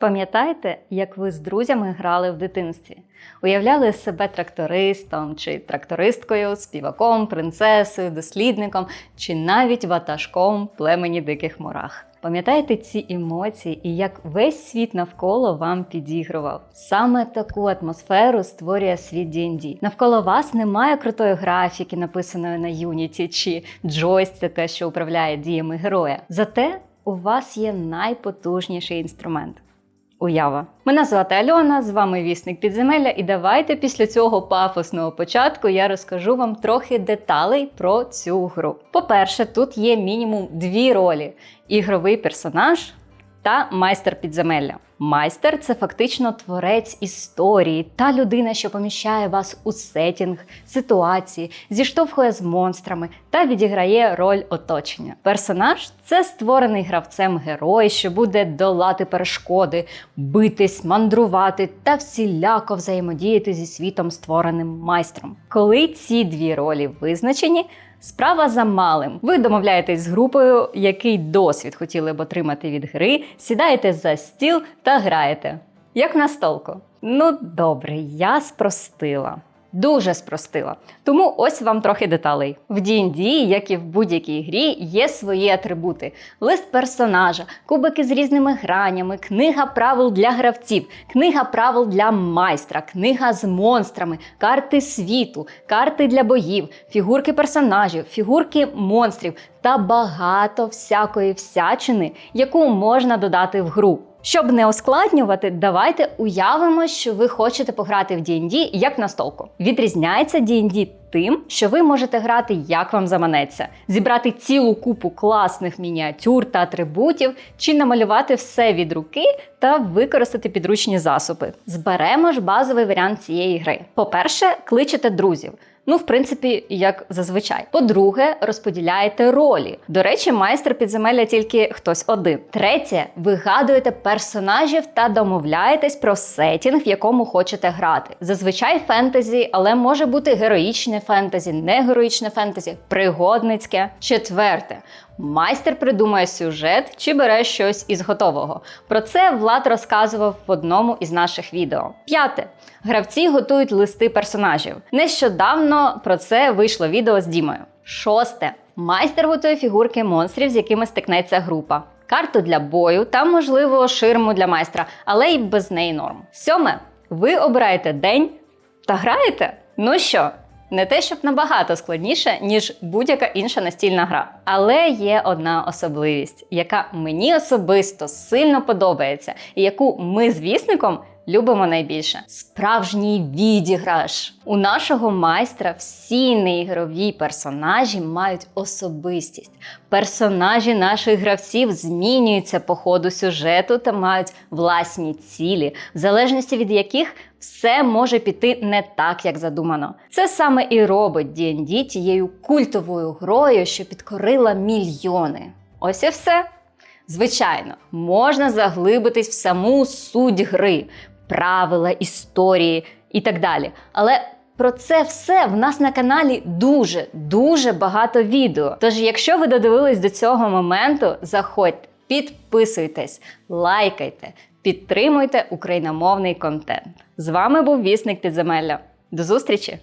Пам'ятаєте, як ви з друзями грали в дитинстві? Уявляли себе трактористом чи трактористкою, співаком, принцесою, дослідником чи навіть ватажком племені диких мурах. Пам'ятаєте ці емоції і як весь світ навколо вам підігрував? Саме таку атмосферу створює світ D&D. Навколо вас немає крутої графіки, написаної на Unity, чи джойстика, що управляє діями героя. Зате у вас є найпотужніший інструмент. Уява. Мене звати Альона, з вами вісник підземелля, і давайте після цього пафосного початку я розкажу вам трохи деталей про цю гру. По-перше, тут є мінімум дві ролі: ігровий персонаж та майстер підземелля. Майстер це фактично творець історії, та людина, що поміщає вас у сетінг, ситуації, зіштовхує з монстрами та відіграє роль оточення. Персонаж це створений гравцем герой, що буде долати перешкоди, битись, мандрувати та всіляко взаємодіяти зі світом, створеним майстром. Коли ці дві ролі визначені. Справа за малим. Ви домовляєтесь з групою, який досвід хотіли б отримати від гри, сідаєте за стіл та граєте. Як на столку. Ну, добре, я спростила. Дуже спростила. Тому ось вам трохи деталей. В D&D, як і в будь-якій грі, є свої атрибути: лист персонажа, кубики з різними гранями, книга правил для гравців, книга правил для майстра, книга з монстрами, карти світу, карти для боїв, фігурки персонажів, фігурки монстрів та багато всякої всячини, яку можна додати в гру. Щоб не ускладнювати, давайте уявимо, що ви хочете пограти в D&D як на столку. Відрізняється D&D тим, що ви можете грати як вам заманеться, зібрати цілу купу класних мініатюр та атрибутів, чи намалювати все від руки та використати підручні засоби. Зберемо ж базовий варіант цієї гри. По-перше, кличете друзів. Ну, в принципі, як зазвичай. По-друге, розподіляєте ролі. До речі, майстер підземелля тільки хтось один. Третє, вигадуєте персонажів та домовляєтесь про сетінг, в якому хочете грати. Зазвичай фентезі, але може бути героїчне фентезі, негероїчне фентезі, пригодницьке. Четверте. Майстер придумає сюжет чи бере щось із готового. Про це Влад розказував в одному із наших відео. П'яте. Гравці готують листи персонажів. Про це вийшло відео з Дімою. Шосте. Майстер готує фігурки монстрів, з якими стикнеться група. Карту для бою та, можливо, ширму для майстра, але й без неї норм. Сьоме. Ви обираєте день та граєте? Ну що, не те, щоб набагато складніше, ніж будь-яка інша настільна гра. Але є одна особливість, яка мені особисто сильно подобається, і яку ми з вісником любимо найбільше. Справжній відіграш. У нашого майстра всі неігрові персонажі мають особистість. Персонажі наших гравців змінюються по ходу сюжету та мають власні цілі, в залежності від яких все може піти не так, як задумано. Це саме і робить D&D тією культовою грою, що підкорила мільйони. Ось і все. Звичайно, можна заглибитись в саму суть гри, правила, історії і так далі. Але про це все в нас на каналі дуже дуже багато відео. Тож, якщо ви додивились до цього моменту, заходьте, підписуйтесь, лайкайте, підтримуйте україномовний контент. З вами був Вісник Підземелля. До зустрічі!